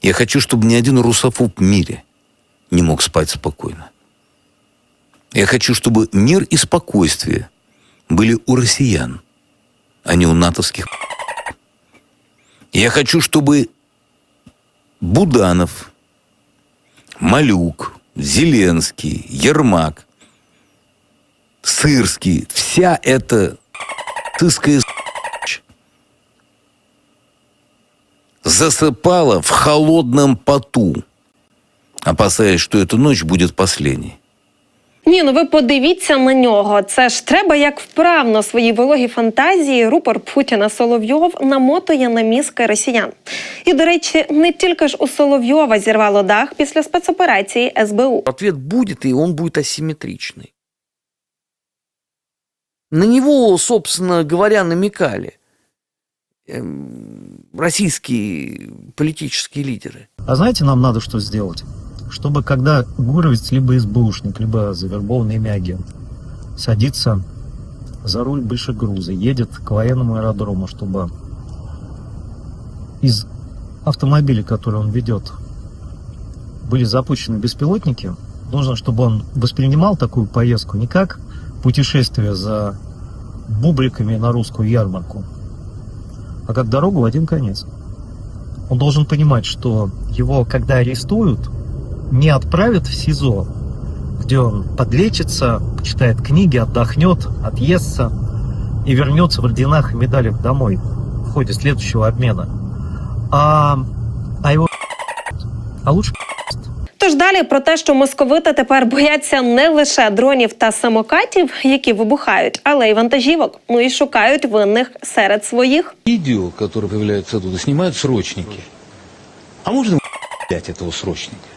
Я хочу, чтобы ни один русофоб в мире не мог спать спокойно. Я хочу, чтобы мир и спокойствие были у россиян, а не у натовских. Я хочу, чтобы Буданов, Малюк, Зеленский, Ермак, Сырский, вся эта тыская засыпала в холодном поту, опасаясь, что эта ночь будет последней. Ні, ну ви подивіться на нього. Це ж треба як вправно свої вологі фантазії рупор Путіна Соловйов намотує на мізки росіян. І, до речі, не тільки ж у Соловйова зірвало дах після спецоперації СБУ. Ответ будет, и он будет асимметричный. На него, собственно говоря, намекали эм, российские политические лидеры. А знаете, нам надо что сделать? Чтобы когда Гуровец, либо СБУшник, либо завербованный ими агент садится за руль большегруза, едет к военному аэродрому, чтобы из автомобиля, который он ведет, были запущены беспилотники, нужно, чтобы он воспринимал такую поездку не как путешествие за бубликами на русскую ярмарку, а как дорогу в один конец. Он должен понимать, что его, когда арестуют, не отправят в СИЗО, где он подлечится, почитает книги, отдохнет, отъестся и вернется в орденах и медалях домой в ходе следующего обмена. А, а его а лучше Тож далі про те, що московити тепер бояться не лише дронів та самокатів, які вибухають, але й вантажівок. Ну і шукають винних серед своїх. Видео, которые появляются оттуда, снимают срочники. А можно блять этого срочника?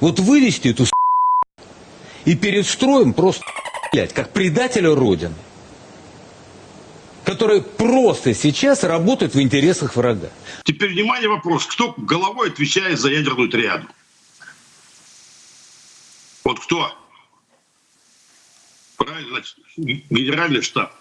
Вот вывести эту с*** и перед строем просто блять, как предателя Родины, который просто сейчас работает в интересах врага. Теперь, внимание, вопрос. Кто головой отвечает за ядерную триаду? Вот кто? Правильно, значит, генеральный штаб.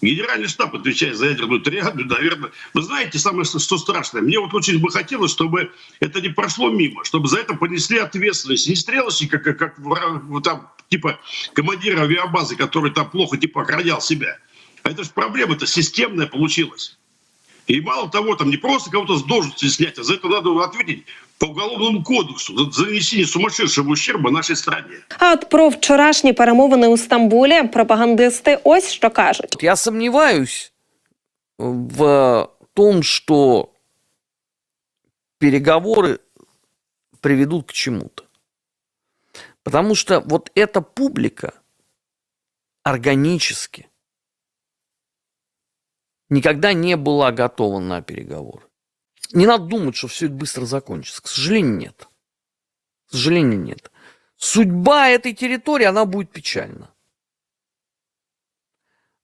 Генеральный штаб отвечает за ядерную триаду, наверное. Вы знаете, самое что страшное, мне вот очень бы хотелось, чтобы это не прошло мимо, чтобы за это понесли ответственность. Не стрелочника, как, как там, типа командира авиабазы, который там плохо типа охранял себя. А это же проблема, это системная получилась. И мало того, там не просто кого-то с должности снять, а за это надо ответить по уголовному кодексу за за нанесение сумасшедшего ущерба нашей стране. А от про вчорашні перемовини у Стамбулі пропагандисти ось що кажуть. Я сомневаюсь в том, что переговоры приведут к чему-то. Потому что вот эта публика органически никогда не была готова на переговоры. Не надо думать, что все это быстро закончится. К сожалению, нет. К сожалению, нет. Судьба этой территории, она будет печальна.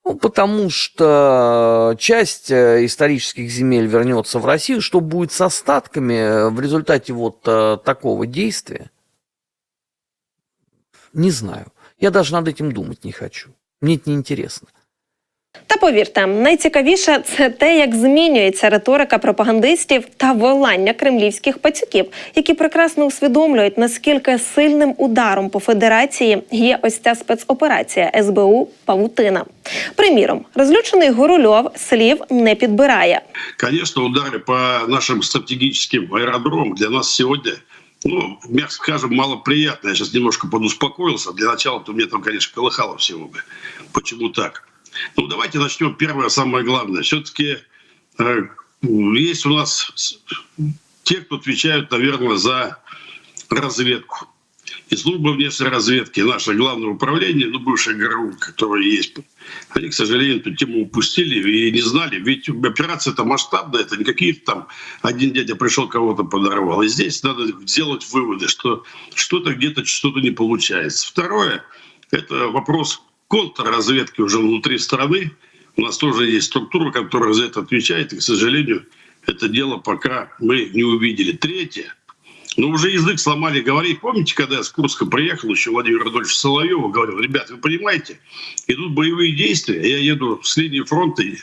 Ну, потому что часть э, исторических земель вернется в Россию. Что будет с остатками э, в результате вот э, такого действия? Не знаю. Я даже над этим думать не хочу. Мне это неинтересно. Та повірте, найцікавіше це те, як змінюється риторика пропагандистів та волання кремлівських пацюків, які прекрасно усвідомлюють, наскільки сильним ударом по федерації є ось ця спецоперація СБУ Павутина. Приміром, розлючений Горульов слів не підбирає. Конечно, удары по нашим стратегическим аэродромам для нас сегодня, ну, мягко скажем, малоприятно. Я сейчас немножко подуспокоился. Для начала-то мне там, конечно, колыхало всего бы. Почему так? Ну, давайте начнем. Первое, самое главное. Все-таки э, есть у нас те, кто отвечают, наверное, за разведку. И служба внешней разведки, наше главное управление, ну, бывшее ГРУ, которое есть, они, к сожалению, эту тему упустили и не знали. Ведь операция-то масштабная, это не какие-то там один дядя пришел, кого-то подорвал. И здесь надо сделать выводы, что что-то где-то что-то не получается. Второе, это вопрос контрразведки уже внутри страны. У нас тоже есть структура, которая за это отвечает, и, к сожалению, это дело пока мы не увидели. Третье, ну, уже язык сломали говорить. Помните, когда я с Курска приехал, еще Владимир Анатольевич Соловьев говорил, ребят, вы понимаете, идут боевые действия, я еду с линии фронта, и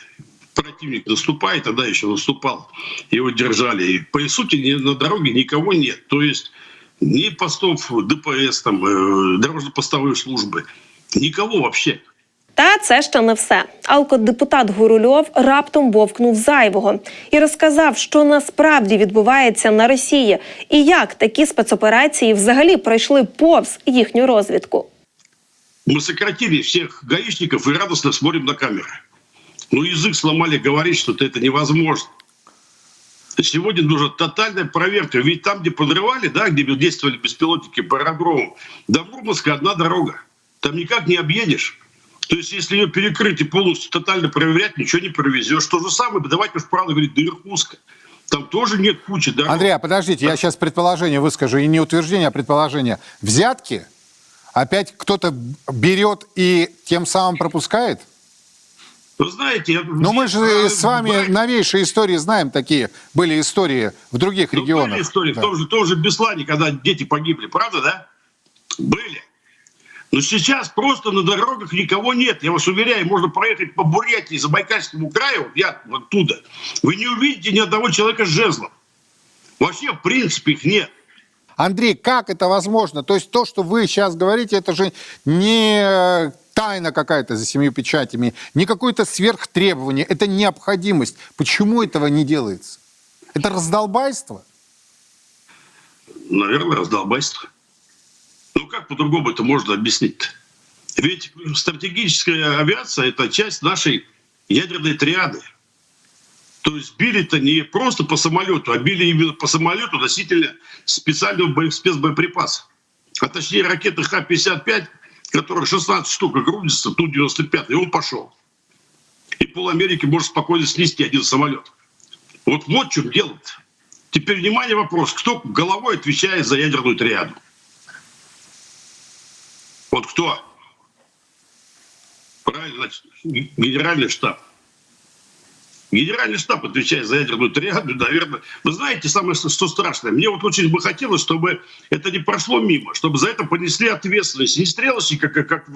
противник наступает, тогда еще наступал, его держали. И по сути на дороге никого нет. То есть ни постов ДПС, там, э, дорожно-постовой службы, никого вообще. Та це ще не все. Алкодепутат Гурульов раптом вовкнув зайвого і розказав, що насправді відбувається на Росії, і як такі спецоперації взагалі пройшли повз їхню розвідку. Мы сократили всех гаишников и радостно смотрим на камеры. Ну, язык сломали говорить, что это невозможно. Сегодня нужна тотальная проверка. Ведь там, где подрывали, да, где действовали беспилотники по аэродрому, до Мурманска одна дорога. Там никак не объедешь. То есть, если ее перекрыть и полностью тотально проверять, ничего не провезешь. То же самое, давайте уж правда говорить, до Иркутска. Там тоже нет кучи дорог. Андрей, а подождите, я сейчас предположение выскажу, и не утверждение, а предположение. Взятки опять кто-то берет и тем самым пропускает? Вы знаете... я- Ну мы же А, с вами брать- новейшие истории знаем такие. Были истории в других Ну, регионах. Были истории, Да. в том же, том же Беслане, когда дети погибли, правда, да? Были. Но сейчас просто на дорогах никого нет. Я вас уверяю, можно проехать по Бурятии, Забайкальскому краю, я оттуда. Вы не увидите ни одного человека с жезлом. Вообще, в принципе, их нет. Андрей, как это возможно? То есть то, что вы сейчас говорите, это же не э, тайна какая-то за семью печатями, не какое-то сверхтребование, это необходимость. Почему этого не делается? Это раздолбайство? Наверное, раздолбайство. Как по-другому это можно объяснить-то? Ведь стратегическая авиация – это часть нашей ядерной триады. То есть били-то не просто по самолету, а били именно по самолету носителя специального спецбоеприпаса. А точнее ракеты Х-55, которых 16 штук и грудится, Ту-95, и он пошел. И пол Америки может спокойно снести один самолет. Вот вот в чем дело. Теперь, внимание, вопрос. Кто головой отвечает за ядерную триаду? Вот кто? Правильно, генеральный штаб. Генеральный штаб отвечает за ядерную триаду, наверное. Вы знаете, самое что страшное, мне вот очень бы хотелось, чтобы это не прошло мимо, чтобы за это понесли ответственность. Не стрелочника, как, как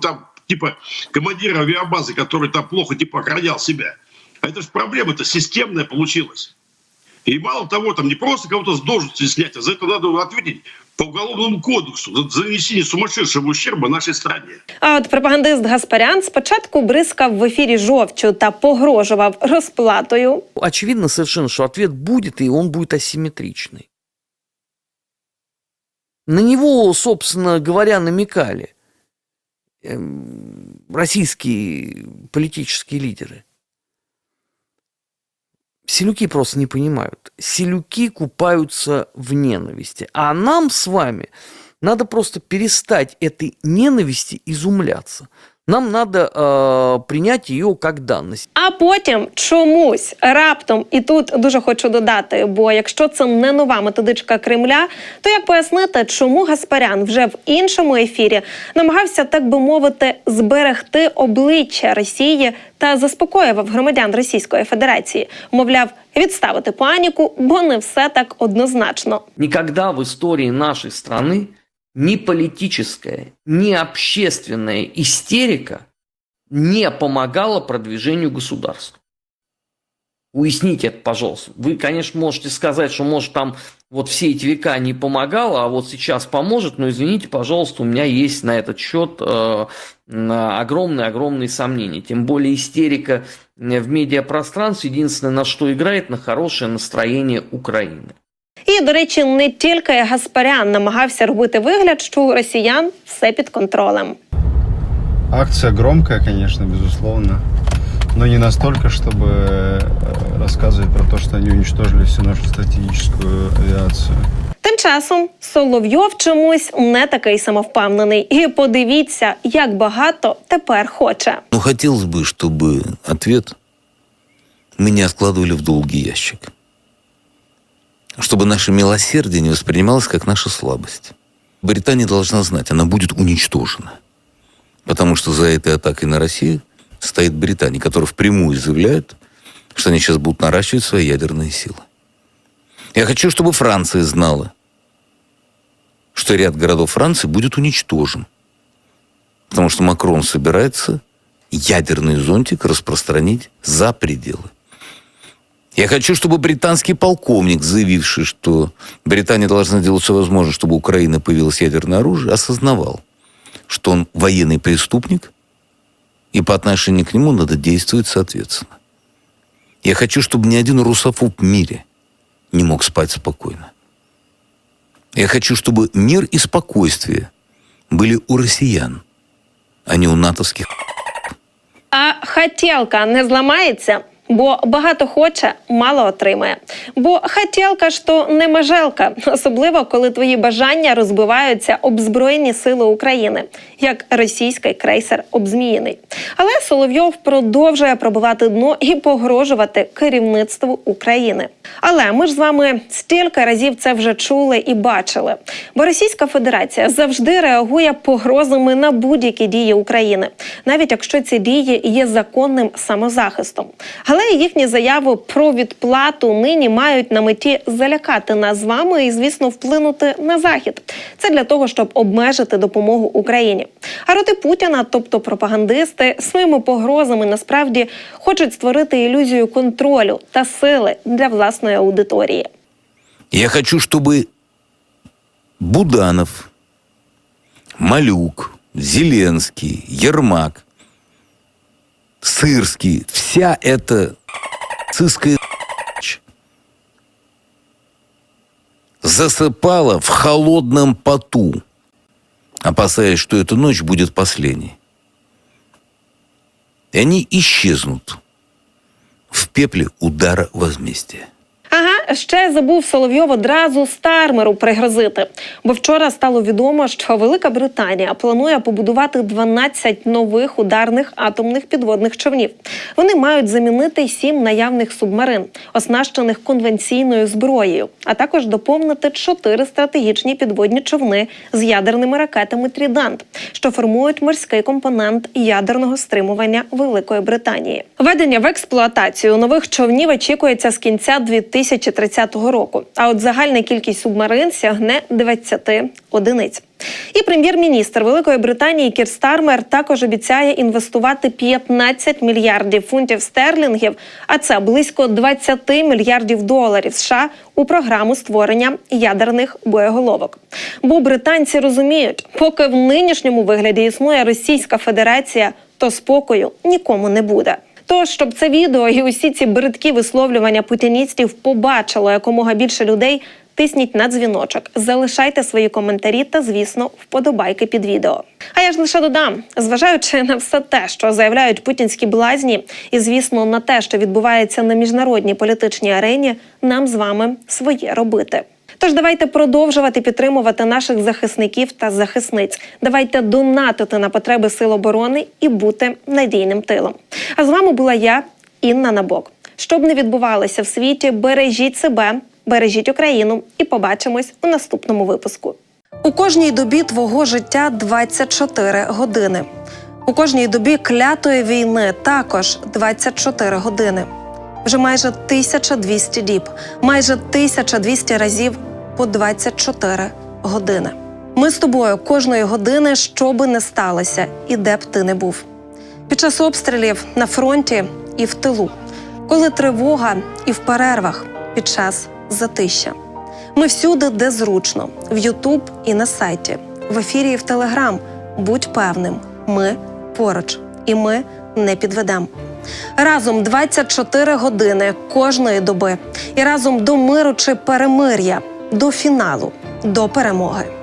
там, типа командира авиабазы, который там плохо типа охранял себя. А это же проблема-то системная получилась. И мало того, там не просто кого-то с должности снять, а за это надо ответить по уголовному кодексу за нанесение сумасшедшего ущерба нашей стране. А от пропагандист Гаспарян спочатку бризкав в ефірі жовчю та погрожував розплатою. Очевидно совершенно, что ответ будет, и он будет асимметричный. На него, собственно говоря, намекали эм, российские политические лидеры. Селюки просто не понимают. Селюки купаются в ненависти. А нам с вами надо просто перестать этой ненависти изумляться. Нам надо э, принять ее как данность. А потім чомусь раптом, і тут дуже хочу додати, бо якщо це не нова методичка Кремля, то як пояснити, чому Гаспарян вже в іншому ефірі намагався, так би мовити, зберегти обличчя Росії та заспокоював громадян Російської Федерації, мовляв, відставити паніку, бо не все так однозначно. Никогда в истории нашей страны ни политическая, ни общественная истерика не помогала продвижению государства. Уясните это, пожалуйста. Вы, конечно, можете сказать, что, может, там вот все эти века не помогало, а вот сейчас поможет, но, извините, пожалуйста, у меня есть на этот счет э, огромные-огромные сомнения. Тем более истерика э, в медиапространстве единственное, на что играет, на хорошее настроение Украины. І, до речі, не тільки Гаспарян намагався робити вигляд, що у росіян все під контролем. Акция громкая, конечно, безусловно, но не настолько, чтобы э, рассказывать про то, что они уничтожили всю нашу стратегическую авиацию. Тим часом Соловйов чомусь не такий самовпевнений. І подивіться, як багато тепер хоче. Но хотелось бы, чтобы ответ мы не откладывали в долгий ящик. Чтобы наше милосердие не воспринималось как наша слабость. Британия должна знать, она будет уничтожена. Потому что за этой атакой на Россию стоит Британия, которая впрямую заявляет, что они сейчас будут наращивать свои ядерные силы. Я хочу, чтобы Франция знала, что ряд городов Франции будет уничтожен. Потому что Макрон собирается ядерный зонтик распространить за пределы. Я хочу, чтобы британский полковник, заявивший, что Британия должна делать все возможное, чтобы у Украины появилось ядерное оружие, осознавал, что он военный преступник, и по отношению к нему надо действовать соответственно. Я хочу, чтобы ни один русофоб в мире не мог спать спокойно. Я хочу, чтобы мир и спокойствие были у россиян, а не у натовских А хотілка не зламається, бо багато хоче, мало отримає. Бо хотілка ж то не межелка, особливо коли твої бажання розбиваються об Збройні сили України, як російський крейсер обзміїний. Але Соловйов продовжує пробувати дно і погрожувати керівництву України. Але ми ж з вами стільки разів це вже чули і бачили. Бо Російська Федерація завжди реагує погрозами на будь-які дії України, навіть якщо ці дії є законним самозахистом. Але їхні заяви про відплату нині мають на меті залякати нас з вами і, звісно, вплинути на захід. Це для того, щоб обмежити допомогу Україні. А роти Путіна, тобто пропагандисти, своїми погрозами насправді хочуть створити ілюзію контролю та сили для власної аудиторії. Я хочу, чтобы Буданов, Малюк, Зеленский, Ермак, Сырский, вся эта циская засыпала в холодном поту, опасаясь, что эта ночь будет последней. И они исчезнут в пепле удара возмездия. Ага, ще забув Соловйов одразу Стармеру пригрозити. Бо вчора стало відомо, що Велика Британія планує побудувати 12 нових ударних атомних підводних човнів. Вони мають замінити сім наявних субмарин, оснащених конвенційною зброєю, а також доповнити чотири стратегічні підводні човни з ядерними ракетами Трідант, що формують морський компонент ядерного стримування Великої Британії. Введення в експлуатацію нових човнів очікується з кінця 2030 року. А от загальна кількість субмарин сягне 20 одиниць. І прем'єр-міністр Великої Британії Кір Стармер також обіцяє інвестувати 15 мільярдів фунтів стерлінгів, а це близько 20 мільярдів доларів США у програму створення ядерних боєголовок. Бо британці розуміють, поки в нинішньому вигляді існує Російська Федерація, то спокою нікому не буде. Тож, щоб це відео і усі ці бридкі висловлювання путіністів побачило якомога більше людей, тисніть на дзвіночок, залишайте свої коментарі та, звісно, вподобайки під відео. А я ж лише додам, зважаючи на все те, що заявляють путінські блазні, і звісно на те, що відбувається на міжнародній політичній арені, нам з вами своє робити. Тож давайте продовжувати підтримувати наших захисників та захисниць. Давайте донатити на потреби сил оборони і бути надійним тилом. А з вами була я, Інна Набок. Щоб не відбувалося в світі, бережіть себе, бережіть Україну і побачимось у наступному випуску. У кожній добі твого життя 24 години. У кожній добі клятої війни також 24 години. Вже майже 1200 діб, майже 1200 разів по 24 години. Ми з тобою кожної години, що би не сталося, і де б ти не був. Під час обстрілів на фронті і в тилу, коли тривога і в перервах під час затища. Ми всюди, де зручно, в Ютуб і на сайті, в ефірі і в Телеграм. Будь певним, ми поруч, і ми не підведемо. Разом 24 години кожної доби, і разом до миру чи перемир'я, до фіналу, до перемоги.